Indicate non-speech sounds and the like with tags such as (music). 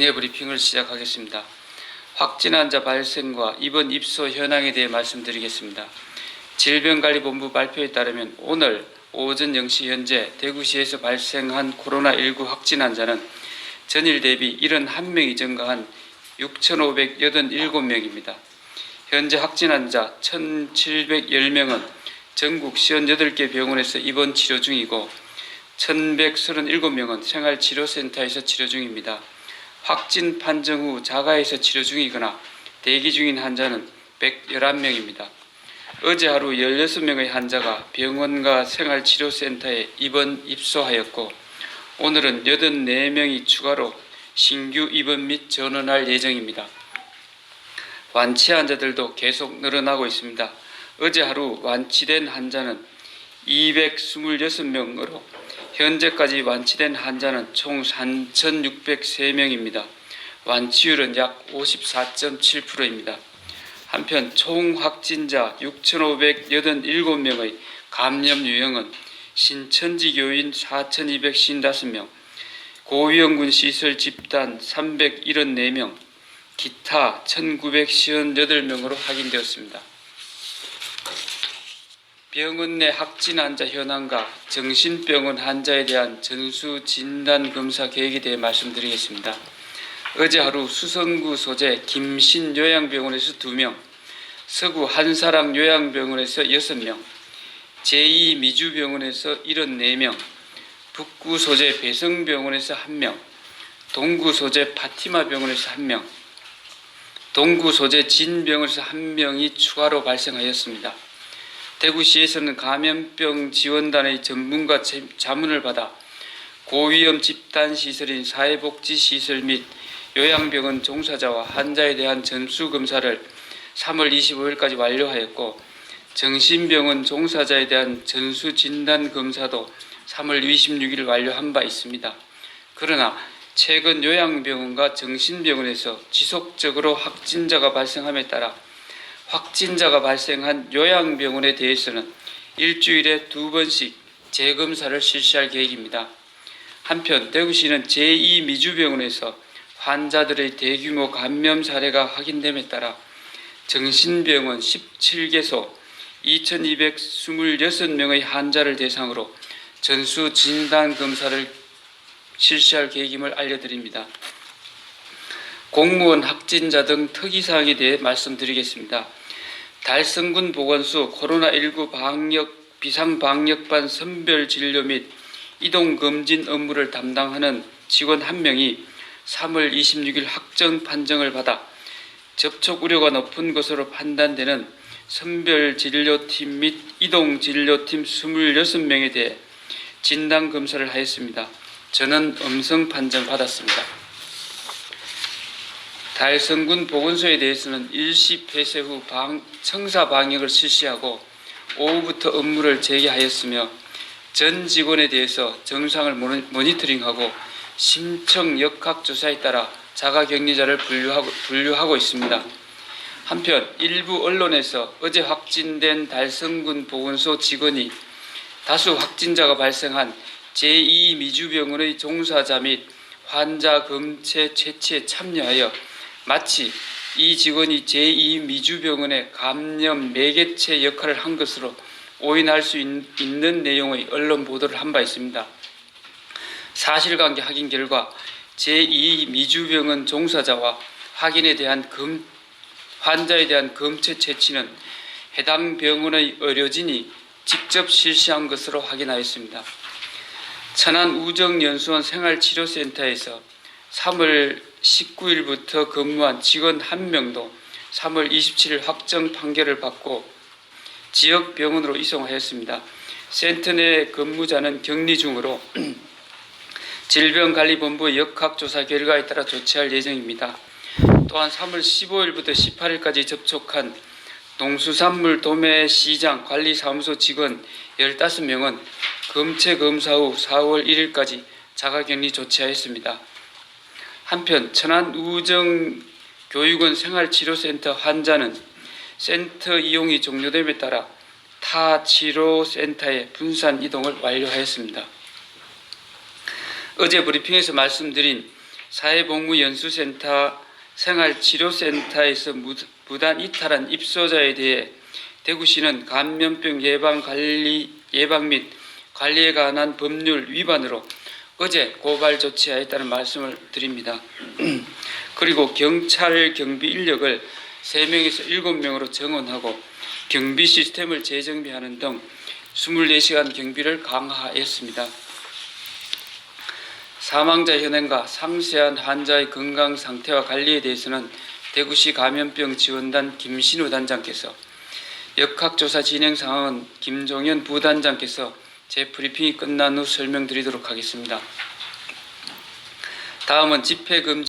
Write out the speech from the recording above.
정례 브리핑을 시작하겠습니다. 확진 환자 발생과 입원 입소 현황에 대해 말씀드리겠습니다. 질병관리본부 발표에 따르면 오늘 오전 0시 현재 대구시에서 발생한 코로나19 확진 환자는 전일 대비 71명이 증가한 6,587명입니다. 현재 확진 환자 1,710명은 전국 58개 병원에서 입원 치료 중이고 1,137명은 생활치료센터에서 치료 중입니다. 확진 판정 후 자가에서 치료 중이거나 대기 중인 환자는 111명입니다. 어제 하루 16명의 환자가 병원과 생활치료센터에 입원 입소하였고 오늘은 84명이 추가로 신규 입원 및 전원할 예정입니다. 완치 환자들도 계속 늘어나고 있습니다. 어제 하루 완치된 환자는 226명으로 현재까지 완치된 환자는 총 3,603명입니다. 완치율은 약 54.7%입니다. 한편 총 확진자 6,587명의 감염 유형은 신천지 교인 4,255명, 고위험군 시설 집단 374명, 기타 1,958명으로 확인되었습니다. 병원 내 확진 환자 현황과 정신병원 환자에 대한 전수 진단 검사 계획에 대해 말씀드리겠습니다. 어제 하루 수성구 소재 김신 요양병원에서 2명, 서구 한사랑 요양병원에서 6명, 제2 미주병원에서 74명, 북구 소재 배성병원에서 1명, 동구 소재 파티마 병원에서 1명, 동구 소재 진병원에서 1명이 추가로 발생하였습니다. 대구시에서는 감염병 지원단의 전문가 제- 자문을 받아 고위험 집단 시설인 사회복지 시설 및 요양병원 종사자와 환자에 대한 전수 검사를 3월 25일까지 완료하였고 정신병원 종사자에 대한 전수 진단 검사도 3월 26일 완료한 바 있습니다. 그러나 최근 요양병원과 정신병원에서 지속적으로 확진자가 발생함에 따라 확진자가 발생한 요양병원에 대해서는 일주일에 두 번씩 재검사를 실시할 계획입니다. 한편 대구시는 제2 미주병원에서 환자들의 대규모 감염 사례가 확인됨에 따라 정신병원 17개소 2226명의 환자를 대상으로 전수 진단 검사를 실시할 계획임을 알려드립니다. 공무원 확진자 등 특이사항에 대해 말씀드리겠습니다. 달성군 보건소 코로나19 방역 비상방역반 선별 진료 및 이동 금진 업무를 담당하는 직원 한 명이 3월 26일 확정 판정을 받아 접촉 우려가 높은 것으로 판단되는 선별 진료팀 및 이동 진료팀 26명에 대해 진단 검사를 하였습니다. 저는 음성 판정 받았습니다. 달성군 보건소에 대해서는 일시 폐쇄 후 방, 청사 방역을 실시하고 오후부터 업무를 재개하였으며 전 직원에 대해서 정상을 모니- 모니터링하고 심청 역학 조사에 따라 자가 격리자를 분류하고, 분류하고 있습니다. 한편 일부 언론에서 어제 확진된 달성군 보건소 직원이 다수 확진자가 발생한 제2 미주병원의 종사자 및 환자 검체 채취에 참여하여 마치 이 직원이 제2 미주병원의 감염 매개체 역할을 한 것으로 오인할 수 있- 있는 내용의 언론 보도를 한 바 있습니다. 사실관계 확인 결과 제2 미주병원 종사자와 확인에 대한 검, 환자에 대한 검체 채취는 해당 병원의 의료진이 직접 실시한 것으로 확인하였습니다. 천안 우정연수원 생활치료센터에서 3월 19일부터 근무한 직원 한 명도 3월 27일 확정 판결을 받고 지역 병원으로 이송하였습니다. 센터 내 근무자는 격리 중으로 (clears throat) 질병관리본부 역학조사 결과에 따라 조치할 예정입니다. 또한 3월 15일부터 18일까지 접촉한 농수산물 도매 시장 관리사무소 직원 15명은 검체 검사 후 4월 1일까지 자가격리 조치하였습니다. 한편 천안 우정 교육원 생활치료센터 환자는 센터 이용이 종료됨에 따라 타 치료센터에 분산 이동을 완료하였습니다. 어제 브리핑에서 말씀드린 사회복무연수센터 생활치료센터에서 무- 무단 이탈한 입소자에 대해 대구시는 감염병 예방 관리 예방 및 관리에 관한 법률 위반으로 어제 고발 조치하였다는 말씀을 드립니다. (clears throat) 그리고 경찰 경비 인력을 3명에서 7명으로 정원하고 경비 시스템을 재정비하는 등 24시간 경비를 강화했습니다. 사망자 현황과 상세한 환자의 건강 상태와 관리에 대해서는 대구시 감염병 지원단 김신우 단장께서 역학조사 진행 상황은 김종현 부단장께서 제 브리핑이 끝난 후 설명드리도록 하겠습니다. 다음은 집회 금지